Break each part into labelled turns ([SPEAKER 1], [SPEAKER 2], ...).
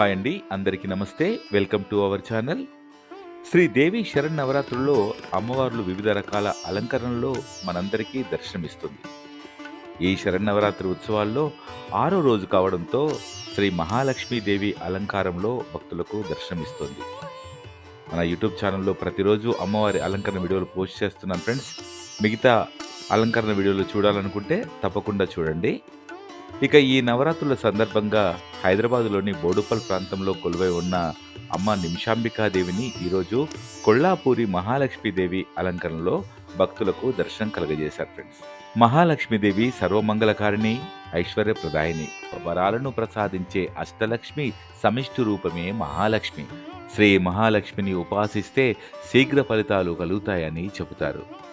[SPEAKER 1] Hi అండి. అందరికీ నమస్తే. Welcome to our channel. Sridevi Sharan నవరాత్రుల్లో అమ్మవార్లు వివిధ రకాల అలంకరణలో మనందరికీ దర్శనమిస్తుంది. ఈ శరన్నవరాత్రి ఉత్సవాల్లో ఆరో రోజు కావడంతో శ్రీ మహాలక్ష్మీదేవి అలంకారంలో భక్తులకు దర్శనమిస్తుంది. మన యూట్యూబ్ ఛానల్లో ప్రతిరోజు అమ్మవారి అలంకరణ వీడియోలు పోస్ట్ చేస్తున్నాను ఫ్రెండ్స్. మిగతా అలంకరణ వీడియోలు చూడాలనుకుంటే తప్పకుండా చూడండి. ఇక ఈ నవరాత్రుల సందర్భంగా హైదరాబాదులోని బోడుపల్ ప్రాంతంలో కొలువై ఉన్న అమ్మ నిమిషాంబికాదేవిని ఈరోజు కొల్లాపూరి మహాలక్ష్మీదేవి అలంకరణలో భక్తులకు దర్శనం కలగజేశారు ఫ్రెండ్స్. మహాలక్ష్మీదేవి సర్వమంగళకారిణి ఐశ్వర్యప్రదాయిని వరాలను ప్రసాదించే అష్టలక్ష్మి సమిష్టి రూపమే మహాలక్ష్మి. శ్రీ మహాలక్ష్మిని ఉపాసిస్తే శీఘ్ర ఫలితాలు కలుగుతాయని చెబుతారు.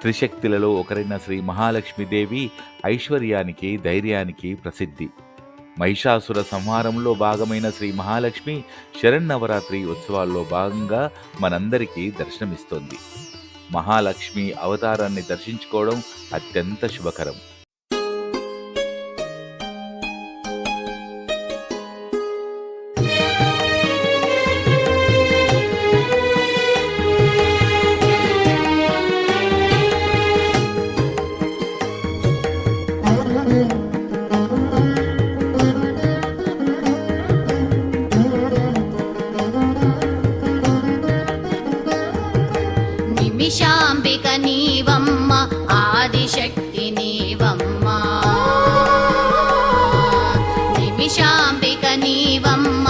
[SPEAKER 1] త్రిశక్తులలో ఒకరైన శ్రీ మహాలక్ష్మీదేవి ఐశ్వర్యానికి ధైర్యానికి ప్రసిద్ధి. మహిషాసుర సంహారంలో భాగమైన శ్రీ మహాలక్ష్మి శరన్నవరాత్రి ఉత్సవాల్లో భాగంగా మనందరికీ దర్శనమిస్తోంది. మహాలక్ష్మి అవతారాన్ని దర్శించుకోవడం అత్యంత శుభకరం.
[SPEAKER 2] ఆదిశక్తి నీవమ్మ నిమిషాంబిక నీవమ్మ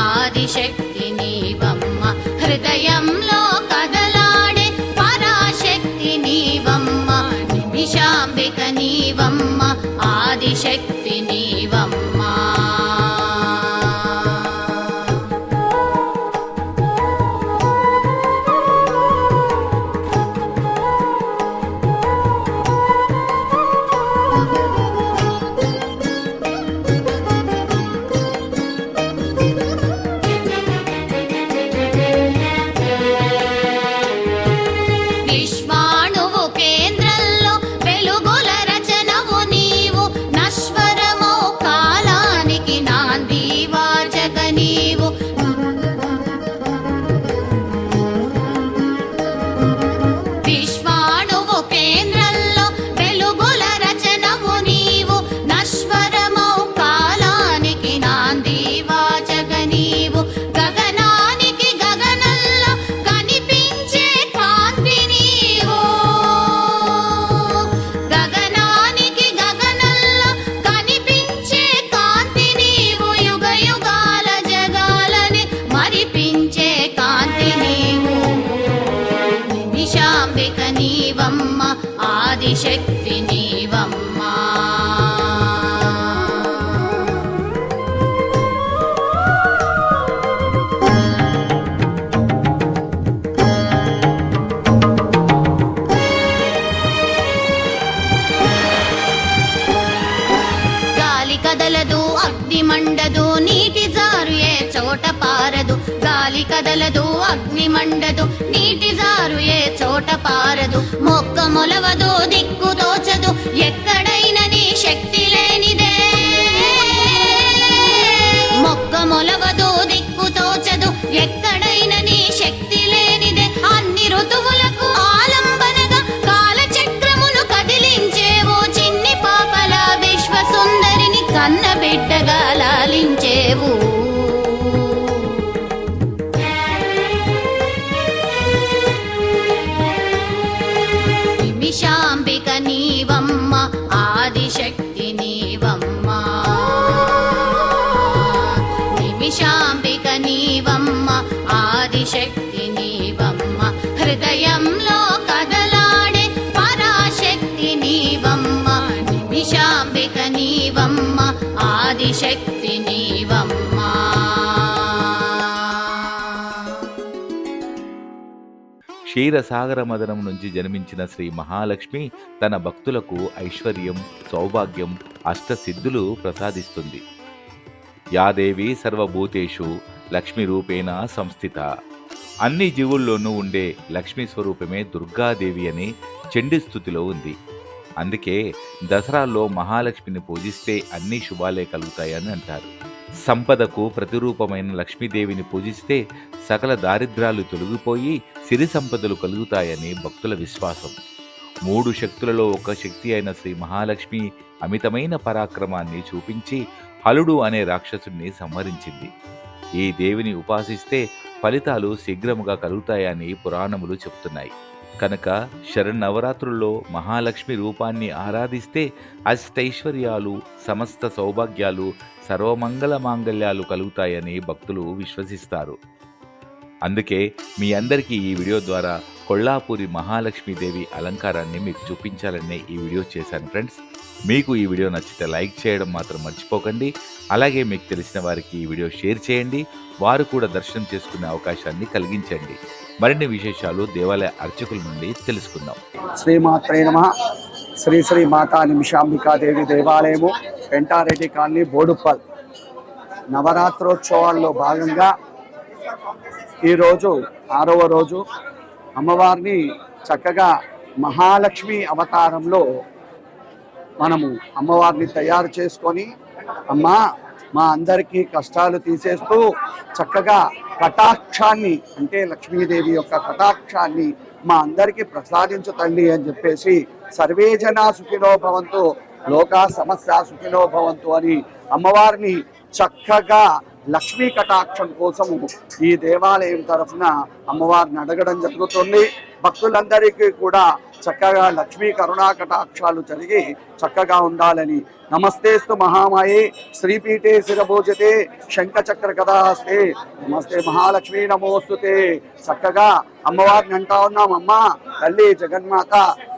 [SPEAKER 2] ఆదిశక్తి నీవమ్మ హృదయంలో కదలాడే పరాశక్తి నీవమ్మ నిమిషాంబిక నీవమ్మ ఆదిశక్తి కదలదు అగ్ని మండదు నీటి జారు ఏ చోట పారదు మొక్క మొలవదు దిక్కు తోచదు ఎక్కడైనా నీ శక్తి లేనిదే. మొక్క మొలవదు దిక్కు తోచదు ఎక్కడైనా నీ శక్తి లేనిదే. అన్ని ఋతువులకు ఆలంబనగా కాలచక్రమును కదిలించేవో చిన్ని పాపల విశ్వసుందరిని కన్న బిడ్డగా లాలించేవు ఆదిశక్తి నీవమ్మా. నిమిషాంబిక నీవమ్మ. ఆదిశక్తి నీవమ్మ. హృదయ
[SPEAKER 1] క్షీరసాగర మదనం నుంచి జన్మించిన శ్రీ మహాలక్ష్మి తన భక్తులకు ఐశ్వర్యం సౌభాగ్యం అష్టసిద్ధులు ప్రసాదిస్తుంది. యాదేవి సర్వభూతేషు లక్ష్మి రూపేణ సంస్థిత. అన్ని జీవుల్లోనూ ఉండే లక్ష్మీ స్వరూపమే దుర్గాదేవి అని చండీ స్థుతిలో ఉంది. అందుకే దసరాలో మహాలక్ష్మిని పూజిస్తే అన్ని శుభాలే కలుగుతాయని అంటారు. సంపదకు ప్రతిరూపమైన లక్ష్మీదేవిని పూజిస్తే సకల దారిద్రాలు తొలగిపోయి సిరి సంపదలు కలుగుతాయని భక్తుల విశ్వాసం. మూడు శక్తులలో ఒక శక్తి అయిన శ్రీ మహాలక్ష్మి అమితమైన పరాక్రమాన్ని చూపించి హలుడు అనే రాక్షసుడిని సంహరించింది. ఈ దేవిని ఉపాసిస్తే ఫలితాలు శీఘ్రముగా కలుగుతాయని పురాణములు చెప్తున్నాయి. కనుక శరన్నవరాత్రుల్లో మహాలక్ష్మి రూపాన్ని ఆరాధిస్తే అష్టైశ్వర్యాలు సమస్త సౌభాగ్యాలు సర్వమంగళ మాంగళ్యాలు కలుగుతాయని భక్తులు విశ్వసిస్తారు. అందుకే మీ అందరికీ ఈ వీడియో ద్వారా కొల్లాపూరి మహాలక్ష్మీదేవి అలంకారాన్ని మీకు చూపించాలనే ఈ వీడియో చేశాను ఫ్రెండ్స్. మీకు ఈ వీడియో నచ్చితే లైక్ చేయడం మాత్రం మర్చిపోకండి. అలాగే మీకు తెలిసిన వారికి ఈ వీడియో షేర్ చేయండి. వారు కూడా దర్శనం చేసుకునే అవకాశాన్ని కలిగించండి. మరిన్ని విశేషాలు దేవాలయ అర్చకుల నుండి తెలుసుకుందాం.
[SPEAKER 3] శ్రీమాత్రే నమ. శ్రీ శ్రీ మాతా నిమిషాంబికాదేవి దేవాలయము పెంటారెడ్డి కాలనీ బోడుప్పల్. నవరాత్రోత్సవాల్లో భాగంగా ఈరోజు ఆరవ రోజు అమ్మవారిని చక్కగా మహాలక్ష్మి అవతారంలో మనము అమ్మవారిని తయారు చేసుకొని అమ్మా మా అందరికీ కష్టాలు తీసేస్తూ చక్కగా కటాక్షాన్ని అంటే లక్ష్మీదేవి యొక్క కటాక్షాన్ని మా అందరికీ ప్రసాదించు తల్లి అని చెప్పేసి సర్వే జనా సుఖినో భవంతు లోకా సమస్య సుఖినో భవంతు అని అమ్మవారిని చక్కగా లక్ష్మీ కటాక్షం కోసము ఈ దేవాలయం తరఫున అమ్మవారిని అడగడం జరుగుతుంది. భక్తులందరికీ కూడా చక్కగా లక్ష్మీ కరుణా కటాక్షాలు జరిగి చక్కగా ఉండాలని. నమస్తేస్తు మహామాయే శ్రీపీఠే శిరభోజతే శంఖచక్ర కథాస్తే. నమస్తే మహాలక్ష్మి నమోస్తుతే చక్కగా అమ్మవారిని అంటా ఉన్నాం అమ్మ తల్లి జగన్మాత.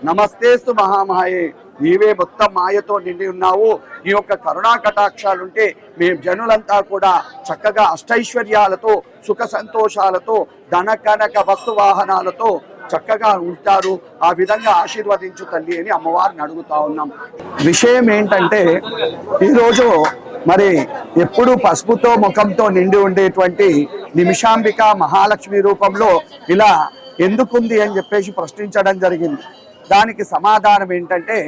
[SPEAKER 3] నమస్తేస్తు మహామాయే. నీవే మొత్తం మాయతో నిండి ఉన్నావు. నీ యొక్క కరుణా కటాక్షాలుంటే మేము జనులంతా కూడా చక్కగా అష్టైశ్వర్యాలతో సుఖ సంతోషాలతో ధన కనక వస్తు వాహనాలతో చక్కగా ఉంటారు ఆ విధంగా ఆశీర్వదించు తల్లి అని అమ్మవారిని అడుగుతా ఉన్నాం. విషయం ఏంటంటే ఈరోజు మరి ఎప్పుడు పసుపుతో ముఖంతో నిండి ఉండేటువంటి నిమిషాంబిక మహాలక్ష్మి రూపంలో ఇలా ఎందుకుంది అని చెప్పేసి ప్రశ్నించడం జరిగింది. దానికి సమాధానం ఏంటంటే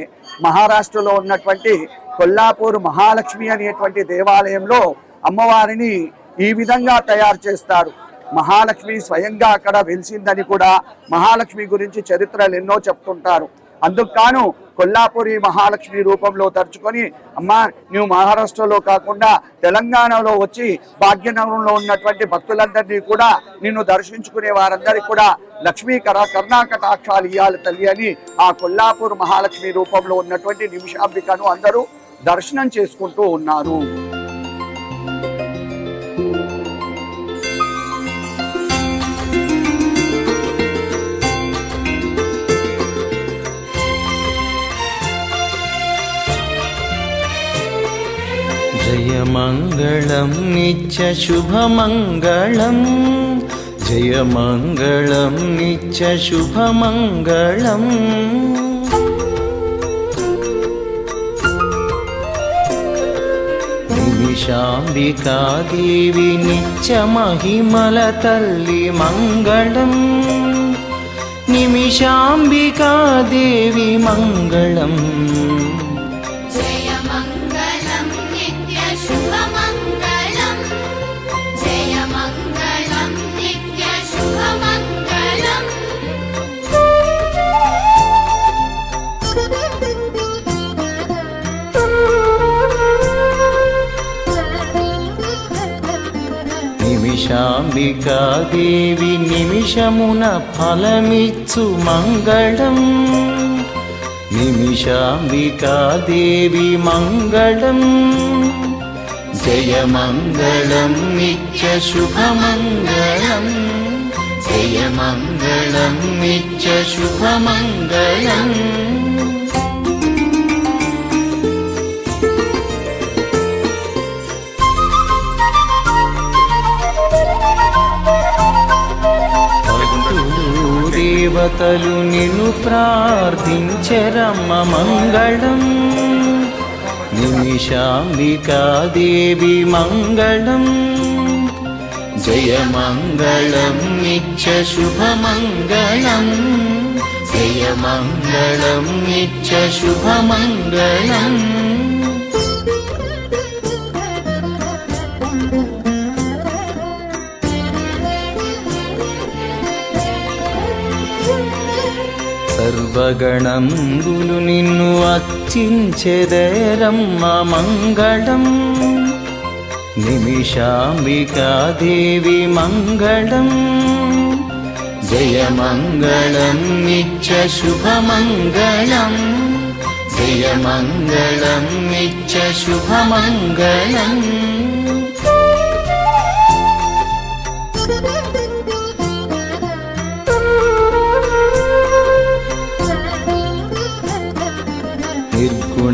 [SPEAKER 3] మహారాష్ట్రలో ఉన్నటువంటి కొల్లాపూర్ మహాలక్ష్మి అనేటువంటి దేవాలయంలో అమ్మవారిని ఈ విధంగా తయారు చేస్తారు. మహాలక్ష్మి స్వయంగా అక్కడ వెలిసిందని కూడా మహాలక్ష్మి గురించి చరిత్రలు ఎన్నో చెప్తుంటారు. అందుకు కాను కొల్లాపురి మహాలక్ష్మి రూపంలో తరుచుకొని అమ్మా నువ్వు మహారాష్ట్రలో కాకుండా తెలంగాణలో వచ్చి భాగ్యనగరంలో ఉన్నటువంటి భక్తులందరినీ కూడా నిన్ను దర్శించుకునే వారందరికీ కూడా లక్ష్మీ కర కర్ణాకటాక్షాలు ఇయ్యాలి తల్లి అని ఆ కొల్లాపూర్ మహాలక్ష్మి రూపంలో ఉన్నటువంటి నిమిషాంబికను అందరూ దర్శనం చేసుకుంటూ ఉన్నారు.
[SPEAKER 4] मङ्गलं निचुभमङ्गलम् जय मङ्गलं निश्च
[SPEAKER 2] शुभमङ्गलम्। निमिषाम्बिका देवि निचमहिमलतल्लि मङ्गलम्। निमिषाम्बिका देवि मङ्गलम्।
[SPEAKER 4] నిమిషాంబికాదేవి నిమిషమున ఫలమిచ్చు మంగళం. నిమిషాంబికాదేవి మంగళం. జయ మంగళం నిత్య శుభమంగళం జయ మంగళం నిత్య శుభమంగళం దేవతలు నిన్ను ప్రార్థించరమ్మ మంగళం. నిమిషాంబికాదేవి మంగళం. జయ మంగళం నిత్య శుభమంగళం జయ మంగళం నిత్య శుభమంగళం దేవగణంబులు నిన్ను అర్చించెదరమ్మ మంగళం నిమిషాంబికాదేవి మంగళం జయమంగళం నిత్య శుభమంగళం జయమంగళం నిత్య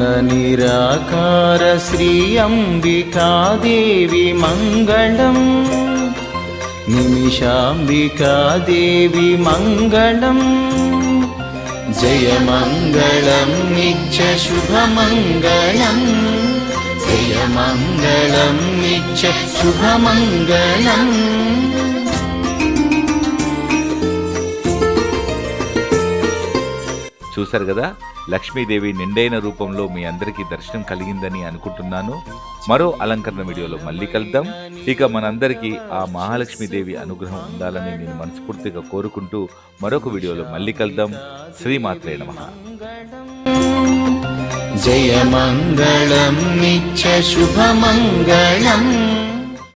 [SPEAKER 4] శుభమంగళం నిర్గుణ నిరాకార శ్రీ అంబికాదేవి మంగళం నిమిషాంబికాదేవి మంగళం జయమంగళం నిత్య శుభమంగళం జయమంగళం నిత్య శుభమంగళం
[SPEAKER 1] చూశారు కదా? లక్ష్మీదేవి నిండైన రూపంలో మీ అందరికీ దర్శనం కలిగిందని అనుకుంటున్నాను. మరో అలంకరణ వీడియోలో మళ్ళీ కలుద్దాం. ఇక మనందరికీ ఆ మహాలక్ష్మీదేవి అనుగ్రహం ఉండాలని నేను మనస్ఫూర్తిగా కోరుకుంటూ మరొక వీడియోలో మళ్ళీ కలుద్దాం. శ్రీమాత్రే నమ.
[SPEAKER 4] జయమంగళం నిత్య శుభమంగళం.